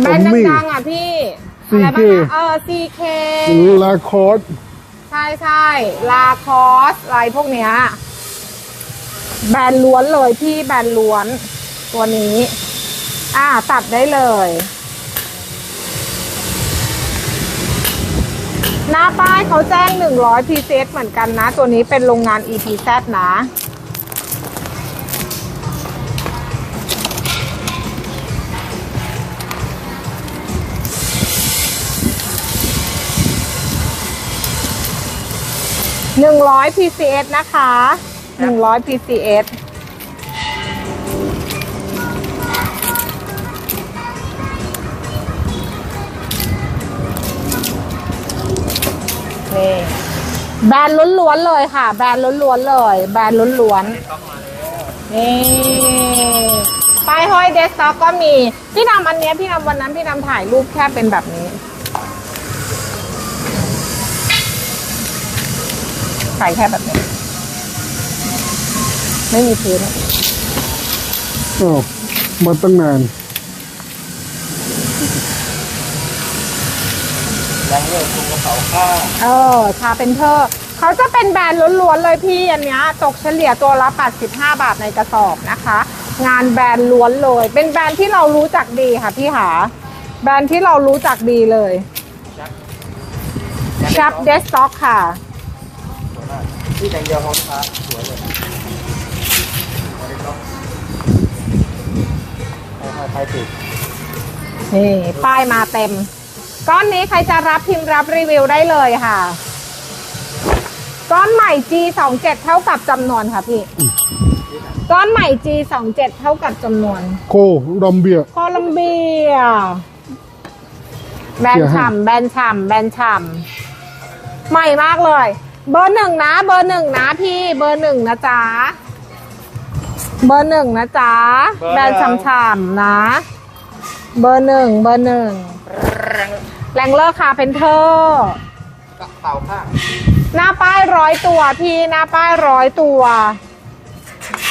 แบรนด์ Tommy ดังๆอะพี่ อะไรบ้าง CK นะเออ CK ลาคอสใช่ใช่ลาคอสอะไรพวกเนี้ย แบรนด์ล้วนเลยพี่แบรนด์ล้วน ตัวนี้ อ่า ตัดได้เลย หน้าป้ายเขาแจ้ง 100 PCS เหมือนกันนะ ตัวนี้เป็นโรงงาน EPZ นะ 100 PCS นะคะ 100 PCS นี่แบรนด์ล้วนๆเลยค่ะ แบรนด์ล้วนๆเลย แบรนด์ล้วนๆนี่ป้ายห้อยเดสก์ท็อปก็มี พี่นำอันเนี้ยพี่นำวันนั้นพี่นำถ่ายรูปแค่เป็นแบบนี้ ใส่แค่แบบนี้ ไม่มีพื้นอ้าวมาตั้งนานยังเลิกตรงกระเป๋าข้างเออชาเป็นเธอร์เขาจะเป็นแบรนด์ล้วนๆเลยพี่อันเนี้ยตกเฉลี่ยตัวละ 85 บาทในกระสอบนะคะ งานแบรนด์ล้วนเลย เป็นแบรนด์ที่เรารู้จักดีค่ะพี่หา แบรนด์ที่เรารู้จักดีเลย ชับเดสต็อกค่ะ ที่แต่งเดียวพร้อมค้าสวยเลยสวัสดีครับใครติดนี่ป้ายมาเต็ม ก้อนนี้ใครจะรับพิมพ์รับรีวิวได้เลยค่ะ ก้อนใหม่ G27 เท่ากับจำนวนค่ะพี่ ก้อนใหม่ G27 เท่ากับจำนวน โคดอมเบีย โคลัมเบีย แบรนด์ฉ่ำแบรนด์ฉ่ำแบรนด์ฉ่ำใหม่มากเลย เบอร์หนึ่งนะ เบอร์หนึ่งนะพี่เบอร์หนึ่งนะจ๊ะเบอร์หนึ่งนะจ๊ะแบรนด์ฉ่ำๆนะ เบอร์หนึ่งเบอร์หนึ่งแรงเลอร์คาเป็นเธอร์ กระเป๋าข้างหน้าป้ายร้อยตัวพี่หน้าป้ายร้อยตัว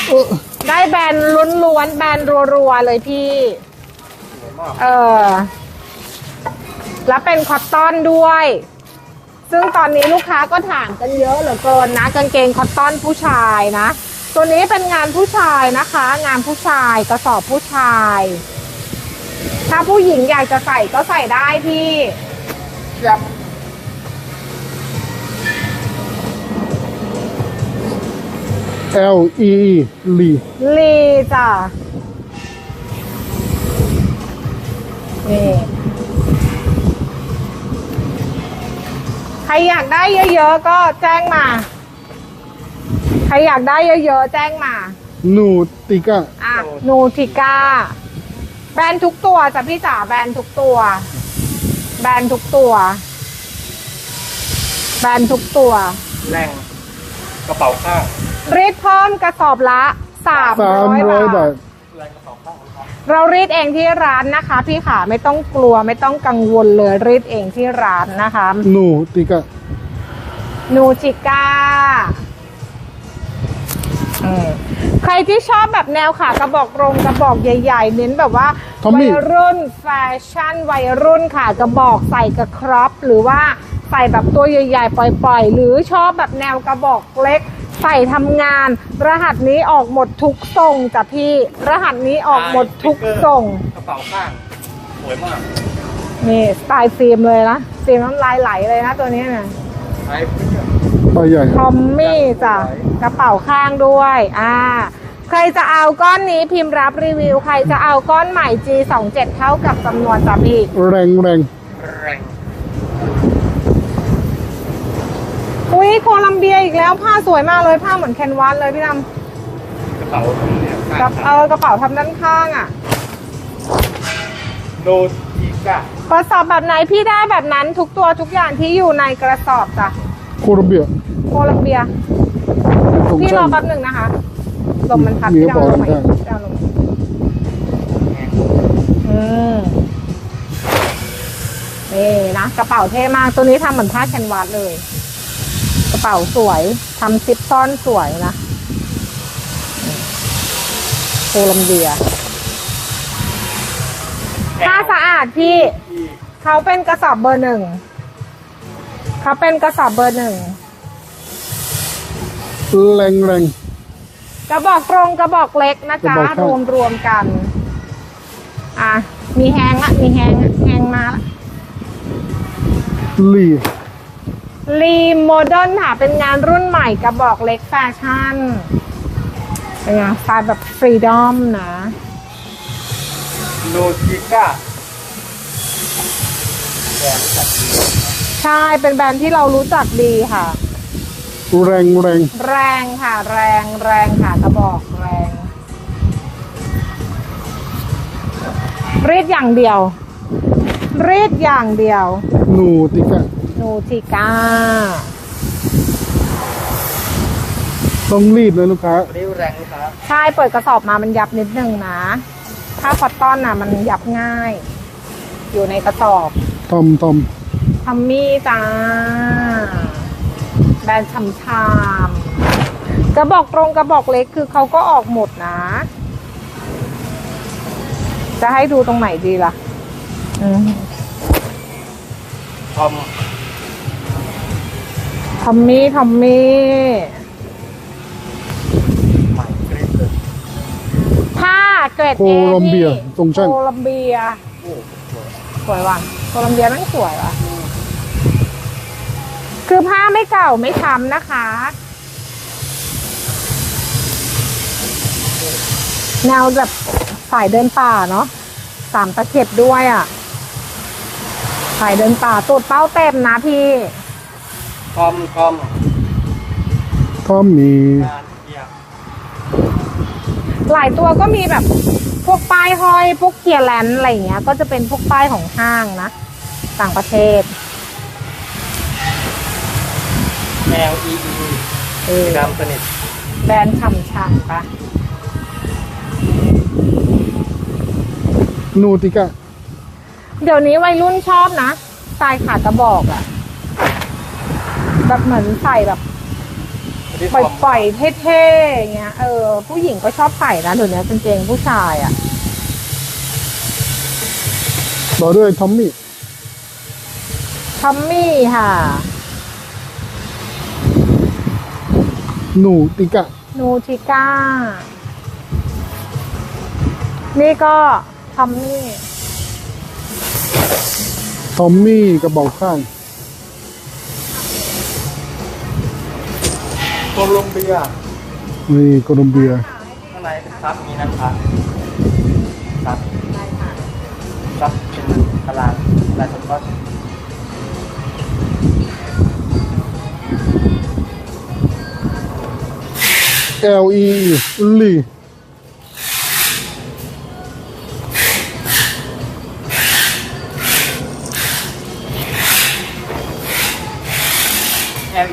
เออได้แบรนด์ล้วนๆแบรนด์รัวๆเลยพี่ สวยมากเออ แล้วเป็นคอตตอนด้วย ซึ่งตอนนี้ลูกค้าก็ถามกันเยอะเหลือเกินนะ กางเกงคอตตอนผู้ชายนะ ตัวนี้เป็นงานผู้ชายนะคะ งานผู้ชายกระสอบผู้ชาย ถ้าผู้หญิงอยากจะใส่ก็ใส่ได้พี่ครับเอลอีลีลีจ้ะนี่ รอยากได้เยอะๆก็แจ้งมา ใครอยากได้เยอะๆแจ้งมานูติก้าอะนูทิก้าแบรนด์ทุกตัวจ้ะพี่จ๋าแบรนด์ทุกตัว แบรนด์ทุกตัว แบรนด์ทุกตัวแรงกระเป๋าข้างรีดเพิ่มกระสอบละสามสามร้อยร้อยบาบาททแรงกระ เป๋าข้างครับเรารีดเองที่ร้านนะคะ พี่ขาไม่ต้องกลัวไม่ต้องกังวลเลยรีดเองที่ร้านนะคะนูติก้านูจิก้าอืมใครที่ชอบแบบแนวขากระบอกตรงกระบอกใหญ่ ๆ เน้นแบบว่าทอมวัมี่ยรุ่นแฟชั่นวัยรุ่นขากระบอกใส่กับครอปหรือว่าใส่แบบตัวใหญ่ ๆ ปล่อย ๆ หรือชอบแบบแนวกระบอกเล็ก ใส่ทำงาน รหัสนี้ออกหมดทุกทรงจ้ะพี่ รหัสนี้ออกหมดทุกทรง กระเป๋าข้าง สวยมากนี่สไตล์ฟิล์มเลยนะฟิล์มน้ำลายไหลเลยนะตัวนี้เนี่ยไอ้เพื่อนใบใหญ่ทอมมี่จ้ะกระเป๋าข้างด้วยอ่าใครจะเอาก้อนนี้พิมพ์รับรีวิว ใครจะเอาก้อนใหม่ G27 เท่ากับจำนวนจ้ะพี่แรงแรงแรง ยโคลัมเบียอีกแล้วผ้าสวยมากเลยผ้าเหมือนแคนวาสเลยพี่ดกระเป๋าเนี่ยำกับเออกระเป๋าทำด้านข้างอะโนติก้ากระสอบแบบไหนพี่ได้แบบนั้นทุกตัวทุกอย่างที่อยู่ในกระสอบจ้ะโคดอมเบียโคลัมเบีย ตรงพี่รช่าองแป๊บหนึ่งนะคะลมมันพัดมีพี่กระดาวเป๋าลงมาด้านข้างพี่ดาวลงมาอืมนี่นะกระเป๋าเท่มากตัวนี้ทำเหมือนผ้าแคนวาสเลย กระเป๋าสวยทำซิปซ่อนสวยนะโคลัมเบียแอผ้าสะอาดพี่เขาเป็นกระสอบเบอร์หนึ่งเขาเป็นกระสอบเบอร์หนึ่งแรงแรงกระบอกตรงกระบอกเล็กนะจ๊ะกระบอกข้างรวมรวมกัน อะ มีแฮงละมีแฮงละแฮงมาละลี รีโมเดิร์นค่ะ เป็นงานรุ่นใหม่กระบอกเล็กแฟชั่น เป็นไงสไตล์แบบฟรีดอมนะโลจิก้าแบรนด์จัดดีใช่ เป็นแบรนด์ที่เรารู้จักดีค่ะ แรงแรงแรงค่ะ แรงแรงค่ะกระบอกแรง รีดอย่างเดียว รีดอย่างเดียว นูติกะ นูทิก้า ต้องรีดเลยลูกค้าริ้วแรงลูกค้าใช่เปิดกระสอบมามันยับนิดนึงนะ ถ้าคอตตอนน่ะ มันยับง่าย อยู่ในกระสอบทอมทอมทัมมี่จ้า แบรนด์ชำชามกระบอกตรงกระบอกเล็กคือเขาก็ออกหมดนะ จะให้ดูตรงไหนดีล่ะ อืม ทอม ทอมมี่ทอมมี่ใหม่กริปเลยผ้าเกรดโคเอลัมเบียนี่ทรงช่าง โคลัมเบียโอ้สวยสวยว่ะโคลัมเบียนั่นสวยว่ะ คือผ้าไม่เก่าไม่ช้ำนะคะ แนวแบบสายเดินป่าเนาะสามตะเข็บด้วยอะ่ะ สายเดินป่าตูดเป้าเต็มนะพี่ ทอมทอมทอมมีงานเกียร์หลายตัวก็มีแบบพวกป้ายห้อยพวกเคียร์แลนด์อะไรอย่างเงี้ย ก็จะเป็นพวกป้ายของห้างนะ ต่างประเทศ แนว E E เออดำสนิทแบรนด์ช่ำๆปะนูติกะเดี๋ยวนี้วัยรุ่นชอบนะสไตล์ขาดกระบอกอะ แบบเหมือนใส่แบบที่ปทอมล่อยๆเท่ๆอย่างเงี้ย เออ ผู้หญิงก็ชอบใส่นะเดี๋ยวนี้กางเกงผู้ชายอะต่อด้วยทอมมี่ทัมมี่ค่ะนูติกะนูทิก้า นี่ก็ทัมมี่ทอมมี่กระบอกข้าง โคลอมเบียนี่โคลัมเบียข้างในเป็นซับมีนะคะซับซับเป็นตารางลายสก๊อตเอลีลีแอล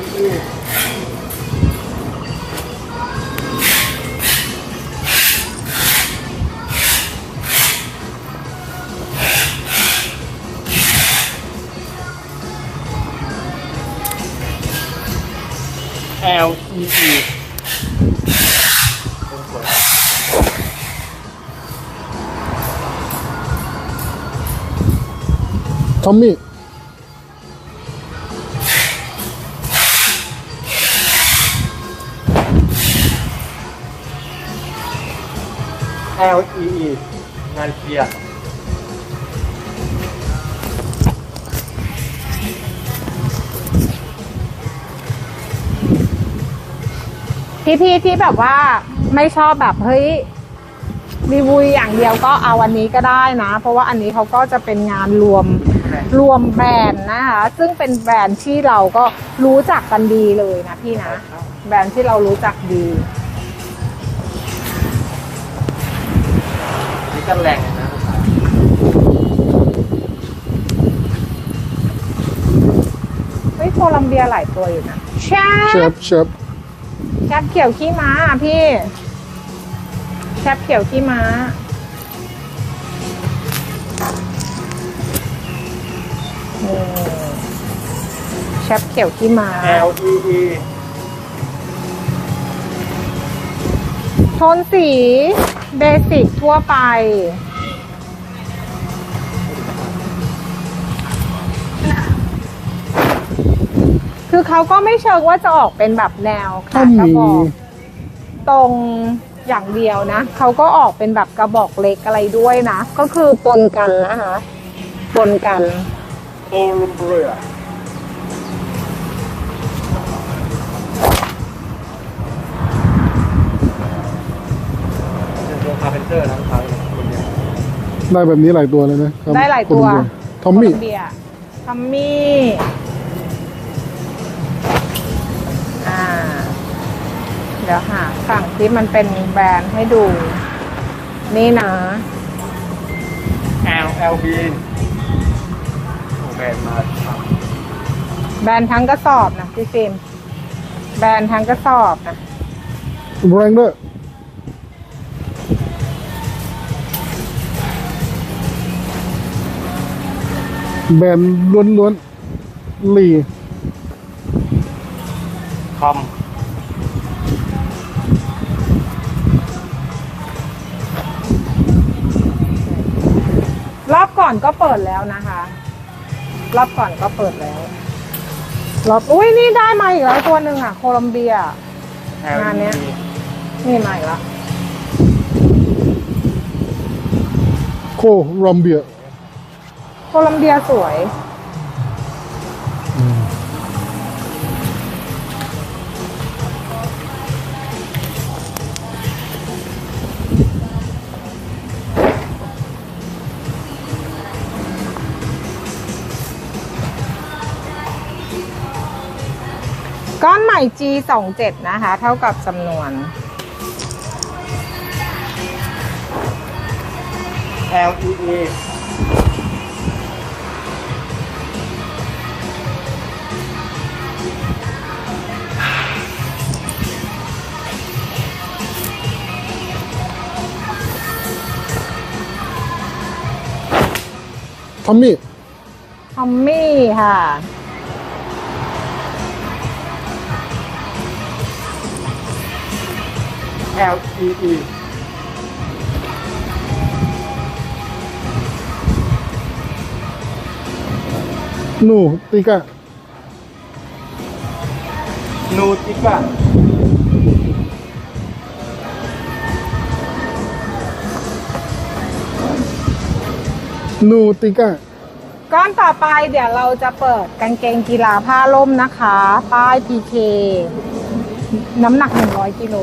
อี L E E ทอมมี่ L E E งานเกียร์ พี่ๆที่แบบว่าไม่ชอบแบบเฮ้ยรีวิวอย่างเดียวก็เอาอันนี้ก็ได้นะ เพราะว่าอันนี้เขาก็จะเป็นงานรวมรวมแบรนด์นะคะ ซึ่งเป็นแบรนด์ที่เราก็รู้จักกันดีเลยนะพี่นะ แบรนด์ที่เรารู้จักดีนี่ก็แรงนะลูกค้าเฮ้ยโคลัมเบียหลายตัวอยู่นะแชเชปฟเชฟ แชปเขียวขี้ม้าอะพี่แชปเขียวขี้ม้านี่แชปเขียวขี้ม้า L E E โทนสีเบสิกทั่วไป คือเขาก็ไม่เชิงว่าจะออกเป็นแบบแนวถ้าขากระมีบอกตรงอย่างเดียวนะเขาก็ออกเป็นแบบกระบอกเล็กอะไรด้วยนะ ก็คือปนกันนะคะปนกันโอลุมเรือเป็นตัวคาร์เพนเตอร์นะครับคนเนี้ยได้แบบนี้หลายตัวเลยนะครับได้หลายตัว ทอมมี่โคลัเบียทอมมี่ เดี๋ยวหาฝั่งที่มันเป็นแบรนด์ให้ดู นี่นะแอลแอลบีโอแบรนด์มาครับแบรนด์ทั้งกระสอบนะพี่ฟิล์มแบรนด์ทั้งกระสอบนะแรงด้วยแบรนด์ล้วนๆลีคอม อบก่อนก็เปิดแล้วนะคะ รอบก่อนก็เปิดแล้วรอบอุ้ยนี่ได้มาอีกแล้วตัวหนึ่งอะ โคลัมเบียแอลงานเนี้ย นี่มาอีกแล้วโครอมเบีย โคลัมเบียสวย G 2 7นะคะ เท่ากับจำนวนแอลอีเอทอมมี่ ทอมมี่ค่ะ แอลอีอีนูติก้านูติก้านูติก้าก้อนต่อไปเดี๋ยวเราจะเปิดกางเกงกีฬาผ้าล่มนะคะ ป้าย PK น้ำหนัก 100กิโล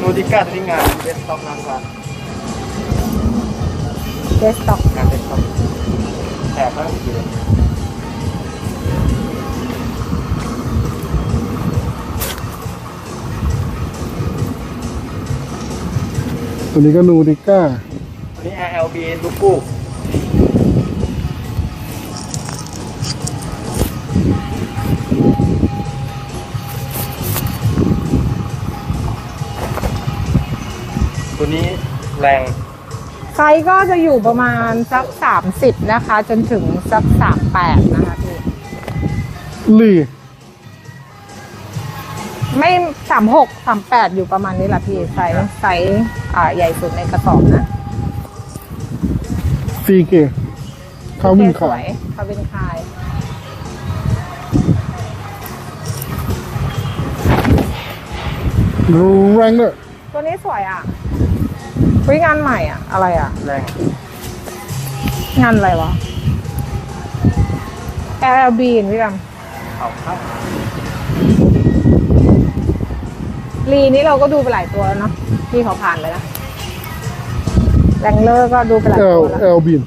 นูติก้าที่งานเดสก์ท็อปนะครับเดสต็อกงานเดสก์ท็อปแถบทั้งกี่เลยตัวนี้ก็นูติก้าอันนี้ ALB ลูกกู้ ตัวนี้แรงไซส์ก็จะอยู่ประมาณสัก30นะคะ จนถึงสัก38นะคะพี่ลีไม่36 38อยู่ประมาณนี้แหละพี่ไซส์ไซส์อ่าใหญ่สุดในกระสอบนะซีเกคาวินสขาวยยคาวินคาย แรงด้วยตัวนี้สวยอะ วิงานใหม่อะ อะไรอะ แรงงานอะไรวะ LLB นพี่ดำเอาครับลีนี่เราก็ดูไปหลายตัวแล้วเนาะที่เขาผ่านไปแล้วแรงเลอร์ก็ดูไปหลายเอตัลวแล้ว เอลบิน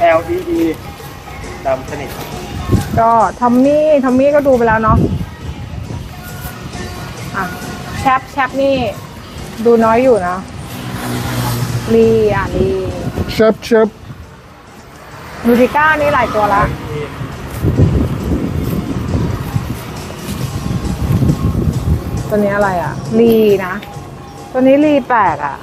LEE ดำสนิทก็ทอมมี่ทอมมี่ก็ดูไปแล้วเนาะอะ แชปแชปนี่ ดูน้อยอยู่นะลีอะลีเชฟเชฟลูติก้านี่หลายตัวละ LEE ตัวนี้อะไรอะลีนะ ตัวนี้ลีแปดอะ